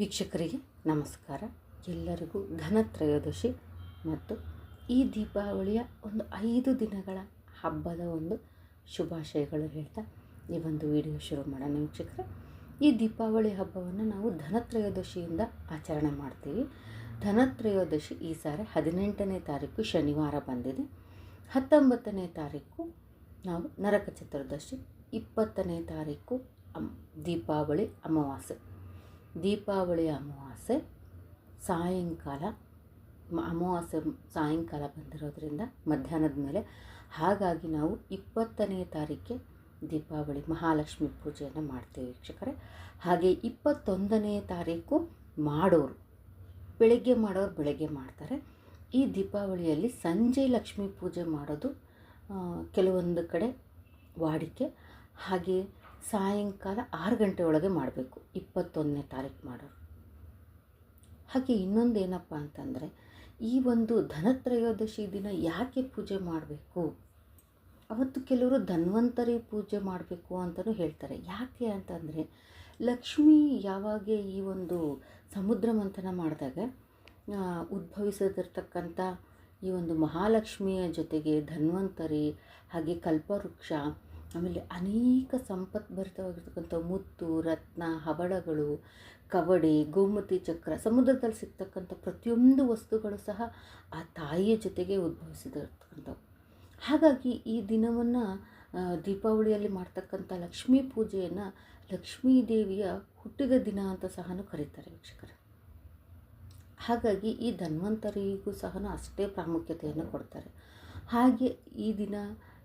ವೀಕ್ಷಕರಿಗೆ ನಮಸ್ಕಾರ. ಎಲ್ಲರಿಗೂ ಧನತ್ರಯೋದಶಿ ಮತ್ತು ಈ ದೀಪಾವಳಿಯ ಒಂದು ಐದು ದಿನಗಳ ಹಬ್ಬದ ಒಂದು ಶುಭಾಶಯಗಳು ಹೇಳ್ತಾ ಈ ಒಂದು ವಿಡಿಯೋ ಶುರು ಮಾಡೋಣ ವೀಕ್ಷಕರೇ. ಈ ದೀಪಾವಳಿ ಹಬ್ಬವನ್ನು ನಾವು ಧನತ್ರಯೋದಶಿಯಿಂದ ಆಚರಣೆ ಮಾಡ್ತೀವಿ. ಧನತ್ರಯೋದಶಿ ಈ ಸಾರಿ ಹದಿನೆಂಟನೇ ತಾರೀಕು ಶನಿವಾರ ಬಂದಿದೆ. ಹತ್ತೊಂಬತ್ತನೇ ತಾರೀಕು ನಾವು ನರಕ ಚತುರ್ದಶಿ, ಇಪ್ಪತ್ತನೇ ತಾರೀಕು ಅಮ್ ದೀಪಾವಳಿ ಅಮಾವಾಸ್ಯೆ. ದೀಪಾವಳಿ ಅಮಾವಾಸ್ಯೆ, ಸಾಯಂಕಾಲ ಅಮಾವಾಸ್ಯೆ, ಸಾಯಂಕಾಲ ಬಂದಿರೋದ್ರಿಂದ ಮಧ್ಯಾಹ್ನದ ಮೇಲೆ. ಹಾಗಾಗಿ ನಾವು ಇಪ್ಪತ್ತನೇ ತಾರೀಕೆ ದೀಪಾವಳಿ, ಮಹಾಲಕ್ಷ್ಮಿ ಪೂಜೆಯನ್ನು ಮಾಡ್ತೀವಿ ವೀಕ್ಷಕರೇ. ಹಾಗೆ ಇಪ್ಪತ್ತೊಂದನೇ ತಾರೀಕು ಮಾಡೋರು, ಬೆಳಗ್ಗೆ ಮಾಡೋರು ಬೆಳಗ್ಗೆ ಮಾಡ್ತಾರೆ. ಈ ದೀಪಾವಳಿಯಲ್ಲಿ ಸಂಜೆ ಲಕ್ಷ್ಮೀ ಪೂಜೆ ಮಾಡೋದು ಕೆಲವೊಂದು ಕಡೆ ವಾಡಿಕೆ. ಹಾಗೆ ಸಾಯಂಕಾಲ ಆರು ಗಂಟೆ ಒಳಗೆ ಮಾಡಬೇಕು, ಇಪ್ಪತ್ತೊಂದನೇ ತಾರೀಕು ಮಾಡೋರು. ಹಾಗೆ ಇನ್ನೊಂದು ಏನಪ್ಪ ಅಂತಂದರೆ, ಈ ಒಂದು ಧನತ್ರಯೋದಶಿ ದಿನ ಯಾಕೆ ಪೂಜೆ ಮಾಡಬೇಕು? ಅವತ್ತು ಕೆಲವರು ಧನ್ವಂತರಿ ಪೂಜೆ ಮಾಡಬೇಕು ಅಂತಲೂ ಹೇಳ್ತಾರೆ. ಯಾಕೆ ಅಂತಂದರೆ, ಲಕ್ಷ್ಮಿ ಯಾವಾಗ ಈ ಒಂದು ಸಮುದ್ರ ಮಂಥನ ಮಾಡಿದಾಗ ಉದ್ಭವಿಸದಿರ್ತಕ್ಕಂಥ ಈ ಒಂದು ಮಹಾಲಕ್ಷ್ಮಿಯ ಜೊತೆಗೆ ಧನ್ವಂತರಿ, ಹಾಗೆ ಕಲ್ಪವೃಕ್ಷ ಆಮೇಲೆ ಅನೇಕ ಸಂಪತ್ಭರಿತವಾಗಿರ್ತಕ್ಕಂಥ ಮುತ್ತು, ರತ್ನ, ಹವಳಗಳು, ಕವಡೆ, ಗೋಮತಿ ಚಕ್ರ, ಸಮುದ್ರದಲ್ಲಿ ಸಿಗ್ತಕ್ಕಂಥ ಪ್ರತಿಯೊಂದು ವಸ್ತುಗಳು ಸಹ ಆ ತಾಯಿಯ ಜೊತೆಗೆ ಉದ್ಭವಿಸಿದಿರ್ತಕ್ಕಂಥವು ಹಾಗಾಗಿ ಈ ದಿನವನ್ನು ದೀಪಾವಳಿಯಲ್ಲಿ ಮಾಡ್ತಕ್ಕಂಥ ಲಕ್ಷ್ಮೀ ಪೂಜೆಯನ್ನು ಲಕ್ಷ್ಮೀ ದೇವಿಯ ಹುಟ್ಟಿದ ದಿನ ಅಂತ ಸಹ ಕರೀತಾರೆ ವೀಕ್ಷಕರು. ಹಾಗಾಗಿ ಈ ಧನ್ವಂತರಿಗೂ ಸಹ ಅಷ್ಟೇ ಪ್ರಾಮುಖ್ಯತೆಯನ್ನು ಕೊಡ್ತಾರೆ. ಹಾಗೆ ಈ ದಿನ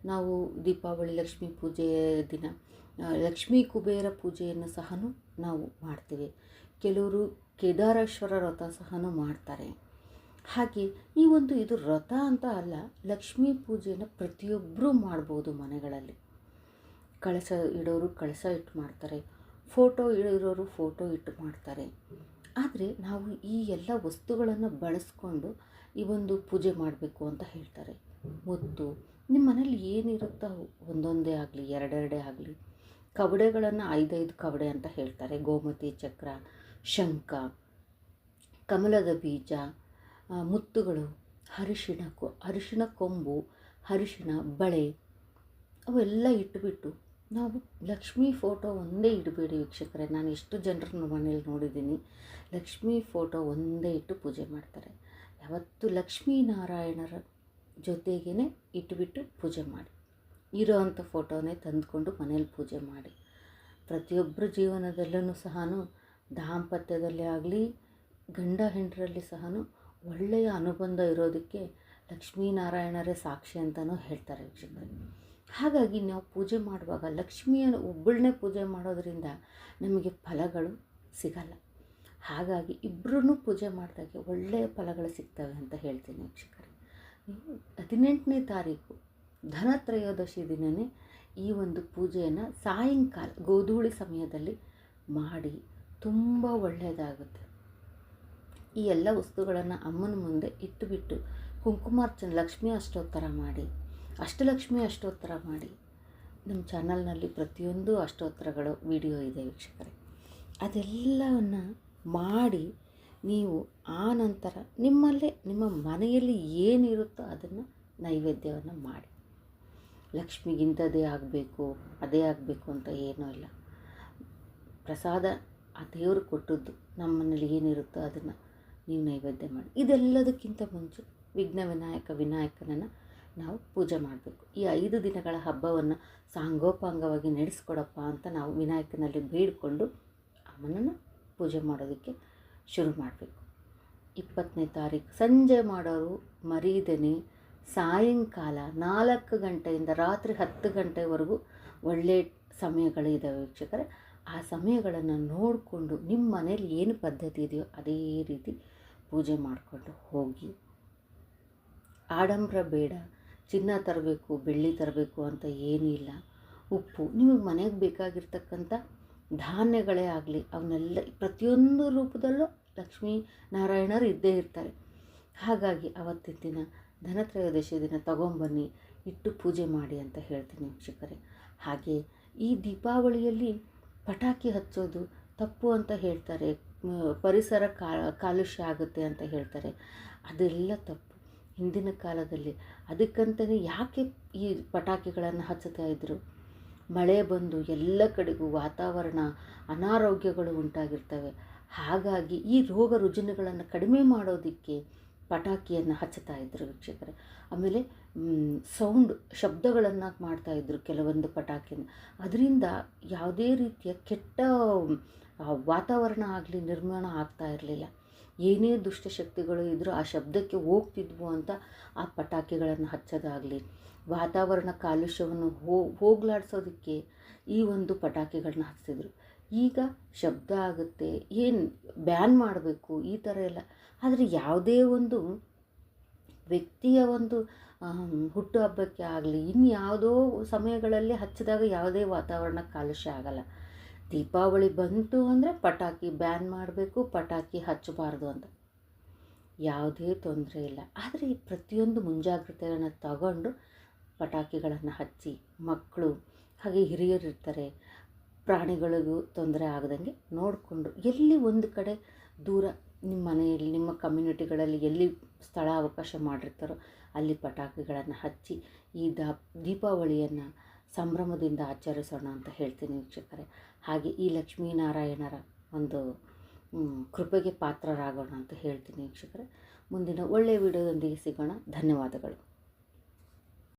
ನಾವು ದೀಪಾವಳಿ, ಲಕ್ಷ್ಮೀ ಪೂಜೆಯ ದಿನ ಲಕ್ಷ್ಮೀ ಕುಬೇರ ಪೂಜೆಯನ್ನು ಸಹ ನಾವು ಮಾಡ್ತೇವೆ. ಕೆಲವರು ಕೇದಾರೇಶ್ವರ ವ್ರತ ಸಹ ಮಾಡ್ತಾರೆ. ಹಾಗೆ ಈ ಒಂದು ಇದು ವ್ರತ ಅಂತ ಅಲ್ಲ, ಲಕ್ಷ್ಮೀ ಪೂಜೆಯನ್ನು ಪ್ರತಿಯೊಬ್ಬರೂ ಮಾಡ್ಬೋದು ಮನೆಗಳಲ್ಲಿ. ಕಳಸ ಇಡೋರು ಕಳಸ ಇಟ್ಟು ಮಾಡ್ತಾರೆ, ಫೋಟೋ ಇಡೋರು ಫೋಟೋ ಇಟ್ಟು ಮಾಡ್ತಾರೆ. ಆದರೆ ನಾವು ಈ ಎಲ್ಲ ವಸ್ತುಗಳನ್ನು ಬಳಸ್ಕೊಂಡು ಈ ಒಂದು ಪೂಜೆ ಮಾಡಬೇಕು ಅಂತ ಹೇಳ್ತಾರೆ. ಮುತ್ತು ನಿಮ್ಮ ಮನೇಲಿ ಏನಿರುತ್ತೋ ಒಂದೊಂದೇ ಆಗಲಿ, ಎರಡೆರಡೇ ಆಗಲಿ, ಕವಡೆಗಳನ್ನು ಐದೈದು ಕವಡೆ ಅಂತ ಹೇಳ್ತಾರೆ. ಗೋಮತಿ, ಚಕ್ರ, ಶಂಖ, ಕಮಲದ ಬೀಜ ಮುತ್ತುಗಳು, ಅರಿಶಿಣ ಕೊ, ಅರಿಶಿಣ ಕೊಂಬು, ಅರಿಶಿಣ ಬಳೆ, ಅವೆಲ್ಲ ಇಟ್ಟುಬಿಟ್ಟು ನಾವು ಲಕ್ಷ್ಮೀ ಫೋಟೋ ಒಂದೇ ಇಡಬೇಡಿ ವೀಕ್ಷಕರೇ. ನಾನು ಎಷ್ಟು ಜನರನ್ನು ಮನೇಲಿ ನೋಡಿದ್ದೀನಿ, ಲಕ್ಷ್ಮೀ ಫೋಟೋ ಒಂದೇ ಇಟ್ಟು ಪೂಜೆ ಮಾಡ್ತಾರೆ. ಯಾವತ್ತು ಲಕ್ಷ್ಮೀನಾರಾಯಣರ ಜೊತೆಗೇ ಇಟ್ಬಿಟ್ಟು ಪೂಜೆ ಮಾಡಿ. ಇರೋ ಅಂಥ ಫೋಟೋನೇ ತಂದುಕೊಂಡು ಮನೇಲಿ ಪೂಜೆ ಮಾಡಿ. ಪ್ರತಿಯೊಬ್ಬರ ಜೀವನದಲ್ಲೂ ಸಹ ದಾಂಪತ್ಯದಲ್ಲೇ ಆಗಲಿ, ಗಂಡ ಹೆಂಡರಲ್ಲಿ ಸಹ ಒಳ್ಳೆಯ ಅನುಬಂಧ ಇರೋದಕ್ಕೆ ಲಕ್ಷ್ಮೀನಾರಾಯಣರೇ ಸಾಕ್ಷಿ ಅಂತಲೂ ಹೇಳ್ತಾರೆ ವೀಕ್ಷಕರೇ. ಹಾಗಾಗಿ ನಾವು ಪೂಜೆ ಮಾಡುವಾಗ ಲಕ್ಷ್ಮಿಯನ್ನು ಒಬ್ಬಳನ್ನೇ ಪೂಜೆ ಮಾಡೋದರಿಂದ ನಮಗೆ ಫಲಗಳು ಸಿಗಲ್ಲ. ಹಾಗಾಗಿ ಇಬ್ಬರೂ ಪೂಜೆ ಮಾಡಿದಾಗೆ ಒಳ್ಳೆಯ ಫಲಗಳು ಸಿಗ್ತವೆ ಅಂತ ಹೇಳ್ತೀನಿ ವೀಕ್ಷಕರೇ. ಹದಿನೆಂಟನೇ ತಾರೀಕು ಧನತ್ರಯೋದಶಿ ದಿನವೇ ಈ ಒಂದು ಪೂಜೆಯನ್ನು ಸಾಯಂಕಾಲ, ಗೋಧೂಳಿ ಸಮಯದಲ್ಲಿ ಮಾಡಿ ತುಂಬ ಒಳ್ಳೆಯದಾಗುತ್ತೆ. ಈ ಎಲ್ಲ ವಸ್ತುಗಳನ್ನು ಅಮ್ಮನ ಮುಂದೆ ಇಟ್ಟುಬಿಟ್ಟು ಕುಂಕುಮಾರ್ಚನ, ಲಕ್ಷ್ಮಿ ಅಷ್ಟೋತ್ತರ ಮಾಡಿ, ಅಷ್ಟಲಕ್ಷ್ಮಿ ಅಷ್ಟೋತ್ತರ ಮಾಡಿ, ನಮ್ಮ ಚಾನಲ್ನಲ್ಲಿ ಪ್ರತಿಯೊಂದು ಅಷ್ಟೋತ್ತರಗಳು, ವಿಡಿಯೋ ಇದೆ ವೀಕ್ಷಕರೇ, ಅದೆಲ್ಲವನ್ನು ಮಾಡಿ ನೀವು ಆ ನಂತರ ನಿಮ್ಮಲ್ಲೇ, ನಿಮ್ಮ ಮನೆಯಲ್ಲಿ ಏನಿರುತ್ತೋ ಅದನ್ನು ನೈವೇದ್ಯವನ್ನು ಮಾಡಿ. ಲಕ್ಷ್ಮಿಗಿಂತದೇ ಆಗಬೇಕು, ಅದೇ ಆಗಬೇಕು ಅಂತ ಏನೂ ಇಲ್ಲ. ಪ್ರಸಾದ ಆ ದೇವರು ಕೊಟ್ಟದ್ದು ನಮ್ಮ ಮನೇಲಿ ಏನಿರುತ್ತೋ ಅದನ್ನು ನೀವು ನೈವೇದ್ಯ ಮಾಡಿ. ಇದೆಲ್ಲದಕ್ಕಿಂತ ಮುಂಚೆ ವಿಘ್ನ ವಿನಾಯಕ, ವಿನಾಯಕನನ್ನು ನಾವು ಪೂಜೆ ಮಾಡಬೇಕು. ಈ ಐದು ದಿನಗಳ ಹಬ್ಬವನ್ನು ಸಾಂಗೋಪಾಂಗವಾಗಿ ನಡೆಸ್ಕೊಡಪ್ಪ ಅಂತ ನಾವು ವಿನಾಯಕನಲ್ಲಿ ಬೇಡಿಕೊಂಡು ಅವನನ್ನು ಪೂಜೆ ಮಾಡೋದಕ್ಕೆ ಶುರು ಮಾಡಬೇಕು. ಇಪ್ಪತ್ತನೇ ತಾರೀಕು ಸಂಜೆ ಮಾಡೋರು ಮರೀದೇನೆ ಸಾಯಂಕಾಲ ನಾಲ್ಕು ಗಂಟೆಯಿಂದ ರಾತ್ರಿ ಹತ್ತು ಗಂಟೆವರೆಗೂ ಒಳ್ಳೆಯ ಸಮಯಗಳಿದ್ದಾವೆ ವೀಕ್ಷಕರೇ. ಆ ಸಮಯಗಳನ್ನು ನೋಡಿಕೊಂಡು ನಿಮ್ಮ ಮನೇಲಿ ಏನು ಪದ್ಧತಿ ಇದೆಯೋ ಅದೇ ರೀತಿ ಪೂಜೆ ಮಾಡಿಕೊಂಡು ಹೋಗಿ. ಆಡಂಬರ ಬೇಡ, ಚಿನ್ನ ತರಬೇಕು, ಬೆಳ್ಳಿ ತರಬೇಕು ಅಂತ ಏನೂ ಇಲ್ಲ ಉಪ್ಪು, ನಿಮಗೆ ಮನೆಗೆ ಬೇಕಾಗಿರ್ತಕ್ಕಂಥ ಧಾನ್ಯಗಳೇ ಆಗಲಿ, ಅವನ್ನೆಲ್ಲ ಪ್ರತಿಯೊಂದು ರೂಪದಲ್ಲೂ ಲಕ್ಷ್ಮೀ ನಾರಾಯಣರು ಇದ್ದೇ ಇರ್ತಾರೆ. ಹಾಗಾಗಿ ಅವತ್ತಿನ ದಿನ ಧನತ್ರಯೋದಶಿ ದಿನ ತಗೊಂಬನ್ನಿ, ಇಟ್ಟು ಪೂಜೆ ಮಾಡಿ ಅಂತ ಹೇಳ್ತೀನಿ ವೀಕ್ಷಕರೇ ಹಾಗೆ ಈ ದೀಪಾವಳಿಯಲ್ಲಿ ಪಟಾಕಿ ಹಚ್ಚೋದು ತಪ್ಪು ಅಂತ ಹೇಳ್ತಾರೆ ಪರಿಸರ ಕಾಲುಷ್ಯ ಆಗುತ್ತೆ ಅಂತ ಹೇಳ್ತಾರೆ. ಅದೆಲ್ಲ ತಪ್ಪು. ಹಿಂದಿನ ಕಾಲದಲ್ಲಿ ಅದಕ್ಕಂತಲೇ ಯಾಕೆ ಈ ಪಟಾಕಿಗಳನ್ನು ಹಚ್ಚುತ್ತಾ ಇದ್ದರು ಮಳೆ ಬಂದು ಎಲ್ಲ ಕಡೆಗೂ ವಾತಾವರಣ ಅನಾರೋಗ್ಯಗಳು ಉಂಟಾಗಿರ್ತವೆ. ಹಾಗಾಗಿ ಈ ರೋಗ ರುಜಿನಗಳನ್ನು ಕಡಿಮೆ ಮಾಡೋದಕ್ಕೆ ಪಟಾಕಿಯನ್ನು ಹಚ್ಚುತ್ತಾ ಇದ್ದರು ವೀಕ್ಷಕರೇ. ಆಮೇಲೆ ಸೌಂಡ್ ಶಬ್ದಗಳನ್ನು ಮಾಡ್ತಾಯಿದ್ರು ಕೆಲವೊಂದು ಪಟಾಕಿನ. ಅದರಿಂದ ಯಾವುದೇ ರೀತಿಯ ಕೆಟ್ಟ ವಾತಾವರಣ ಆಗಲಿ, ನಿರ್ಮಾಣ ಆಗ್ತಾ ಇರಲಿಲ್ಲ. ಏನೇ ದುಷ್ಟಶಕ್ತಿಗಳು ಇದ್ದರೂ ಆ ಶಬ್ದಕ್ಕೆ ಹೋಗ್ತಿದ್ವು ಅಂತ ಆ ಪಟಾಕಿಗಳನ್ನು ಹಚ್ಚೋದಾಗಲಿ, ವಾತಾವರಣ ಕಾಲುಷ್ಯವನ್ನು ಹೋಗ್ಲಾಡ್ಸೋದಕ್ಕೆ ಈ ಒಂದು ಪಟಾಕಿಗಳನ್ನ ಹಚ್ಚಿದ್ರು. ಈಗ ಶಬ್ದ ಆಗುತ್ತೆ, ಏನು ಬ್ಯಾನ್ ಮಾಡಬೇಕು ಈ ಥರ ಎಲ್ಲ. ಆದರೆ ಯಾವುದೇ ಒಂದು ವ್ಯಕ್ತಿಯ ಒಂದು ಹುಟ್ಟುಹಬ್ಬಕ್ಕೆ ಆಗಲಿ, ಇನ್ಯಾವುದೋ ಸಮಯಗಳಲ್ಲಿ ಹಚ್ಚಿದಾಗ ಯಾವುದೇ ವಾತಾವರಣ ಕಾಲುಷ್ಯ ಆಗಲ್ಲ. ದೀಪಾವಳಿ ಬಂತು ಅಂದರೆ ಪಟಾಕಿ ಬ್ಯಾನ್ ಮಾಡಬೇಕು, ಪಟಾಕಿ ಹಚ್ಚಬಾರ್ದು ಅಂತ. ಯಾವುದೇ ತೊಂದರೆ ಇಲ್ಲ. ಆದರೆ ಈ ಪ್ರತಿಯೊಂದು ಮುಂಜಾಗ್ರತೆಯನ್ನು ತಗೊಂಡು ಪಟಾಕಿಗಳನ್ನು ಹಚ್ಚಿ ಮಕ್ಕಳು, ಹಾಗೆ ಹಿರಿಯರು ಇರ್ತಾರೆ, ಪ್ರಾಣಿಗಳಿಗೂ ತೊಂದರೆ ಆಗದಂಗೆ ನೋಡಿಕೊಂಡು ಎಲ್ಲಿ ಒಂದು ಕಡೆ ದೂರ ನಿಮ್ಮ ಮನೆಯಲ್ಲಿ, ನಿಮ್ಮ ಕಮ್ಯುನಿಟಿಗಳಲ್ಲಿ ಎಲ್ಲಿ ಸ್ಥಳ ಅವಕಾಶ ಮಾಡಿರ್ತಾರೋ ಅಲ್ಲಿ ಪಟಾಕಿಗಳನ್ನು ಹಚ್ಚಿ ಈ ದಾ ದೀಪಾವಳಿಯನ್ನು ಸಂಭ್ರಮದಿಂದ ಆಚರಿಸೋಣ ಅಂತ ಹೇಳ್ತೀನಿ ವೀಕ್ಷಕರೇ. ಹಾಗೆ ಈ ಲಕ್ಷ್ಮೀನಾರಾಯಣರ ಒಂದು ಕೃಪೆಗೆ ಪಾತ್ರರಾಗೋಣ ಅಂತ ಹೇಳ್ತೀನಿ ವೀಕ್ಷಕರೇ. ಮುಂದಿನ ಒಳ್ಳೆಯ ವಿಡಿಯೋದೊಂದಿಗೆ ಸಿಗೋಣ. ಧನ್ಯವಾದಗಳು.